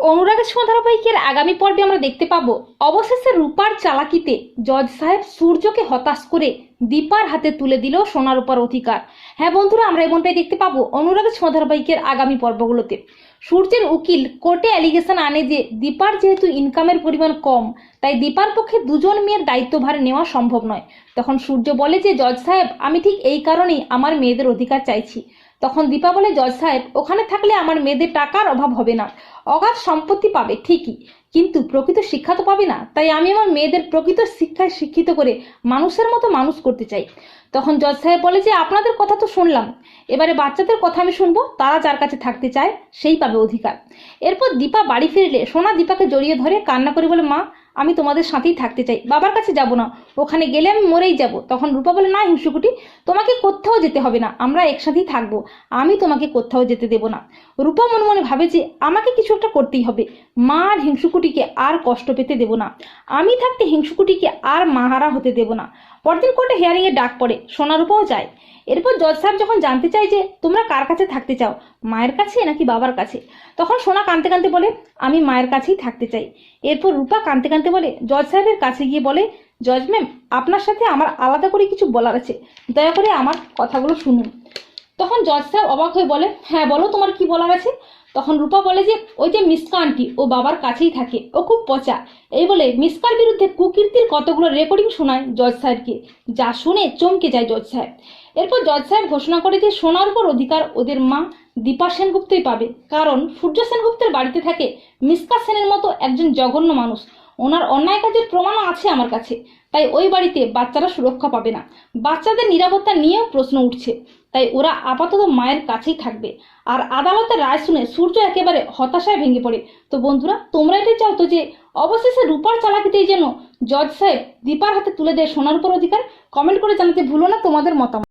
অনুরাগের ছোঁয়া ধারাবাহিকের আগামী পর্বে আমরা দেখতে পাবো, অবশেষে রূপার চালাকিতে জজ সাহেব সূর্যকে হতাশ করে দীপার হাতে তুলে দিল সোনার উপর অধিকার। হ্যাঁ বন্ধুরা, আমরা এমনটাই দেখতে পাবো অনুরাগের ছোঁয়া ধারাবাহিকের আগামী পর্বগুলোতে। সূর্যের উকিল কোর্টে অ্যালিগেশন আনে যে দীপার যেহেতু ইনকামের পরিমাণ কম, তাই দীপার পক্ষে দুজন মেয়ের দায়িত্বভার নেওয়া সম্ভব নয়। তখন সূর্য বলে যে, জজ সাহেব, আমি ঠিক এই কারণেই আমার মেয়েদের অধিকার চাইছি। তখন দীপা বলে, জজ সাহেব, ওখানে থাকলে আমার মেয়েদের টাকার অভাব হবে না। অগাধ সম্পত্তি পাবে, ঠিকই। কিন্তু প্রকৃত শিক্ষা তো পাবে না। তাই আমি আমার মেয়েদের প্রকৃত শিক্ষায় শিক্ষিত করে মানুষের মতো মানুষ করতে চাই। তখন জজ সাহেব বলে যে, আপনাদের কথা তো শুনলাম। এবারে বাচ্চাদের কথা আমি শুনব। তারা যার কাছে থাকতে চায়, সেই পাবে অধিকার। এরপর দীপা বাড়ি ফিরলে, সোনা দীপাকে জড়িয়ে ধরে কান্না করে বলে, মা আমি তোমাদের সাথেই থাকতে চাই। বাবার কাছে যাব না। ওখানে গেলে আমি মরেই যাব। তখন রূপা বলে, না হিংসুকুটি তোমাকে কোথাও যেতে হবে না। আমরা একসাথেই থাকব। আমি তোমাকে কোথাও যেতে দেব না। রূপা মনে মনে ভাবে যে, আমাকে কিছু একটা করতেই হবে। মা আর হিংসুকুটিকে আর কষ্ট পেতে দেব না। আমি থাকতে হিংসুকুটিকে আর মাহারা হতে দেব না। পরদিন কোর্টে হিয়ারিংয়ে ডাক পড়ে সোনারূপাও যায়। এরপর জজ সাহেব যখন জানতে চাই যে তোমরা কার কাছে থাকতে চাও, মায়ের কাছে নাকি বাবার কাছে? তখন সোনা কাঁদতে কানতে বলে, আমি মায়ের কাছেই থাকতে চাই। এরপর রূপা কাঁদতে কাঁদতে বলে জজ সাহেবের কাছে গিয়ে বলে জজ ম্যাম আপনার সাথে আমার আলাদা করে কিছু বলার আছে। দয়া করে আমার কথাগুলো শুনুন। তখন জজ সাহেব অবাক হয়ে বলে হ্যাঁ বলো তোমার কি বলার আছে? তখন রূপা বলে যে, ওই যে মিসকা আন্টি, ও বাবার কাছেই থাকে, ও খুব পচা। এই বলে মিসকার বিরুদ্ধে কুকীর্তির কতগুলো রেকর্ডিং শোনায় জজ সাহেবকে, যা শুনে চমকে যায় জজ সাহেব। এরপর জজ সাহেব ঘোষণা করে যে, সোনার উপর অধিকার ওদের মা দীপা সেনগুপ্তই পাবে। কারণ সূর্য সেনগুপ্তের বাড়িতে থাকে মিসকা সেনের মতো একজন জঘন্য মানুষ। ওনার অন্যায় কাজের প্রমাণও আছে আমার কাছে। তাই ওই বাড়িতে বাচ্চারা সুরক্ষা পাবে না। বাচ্চাদের নিরাপত্তা নিয়েও প্রশ্ন উঠছে। তাই ওরা আপাতত মায়ের কাছেই থাকবে। আর আদালতের রায় শুনে সূর্য একেবারে হতাশায় ভেঙে পড়ে। তো বন্ধুরা, তোমরা এটাই চাও তো যে, অবশেষে রূপার চালাকিতেই যেন জজ সাহেব দীপার হাতে তুলে দেয় সোনার উপর অধিকার? কমেন্ট করে জানাতে ভুলো না তোমাদের মতামত।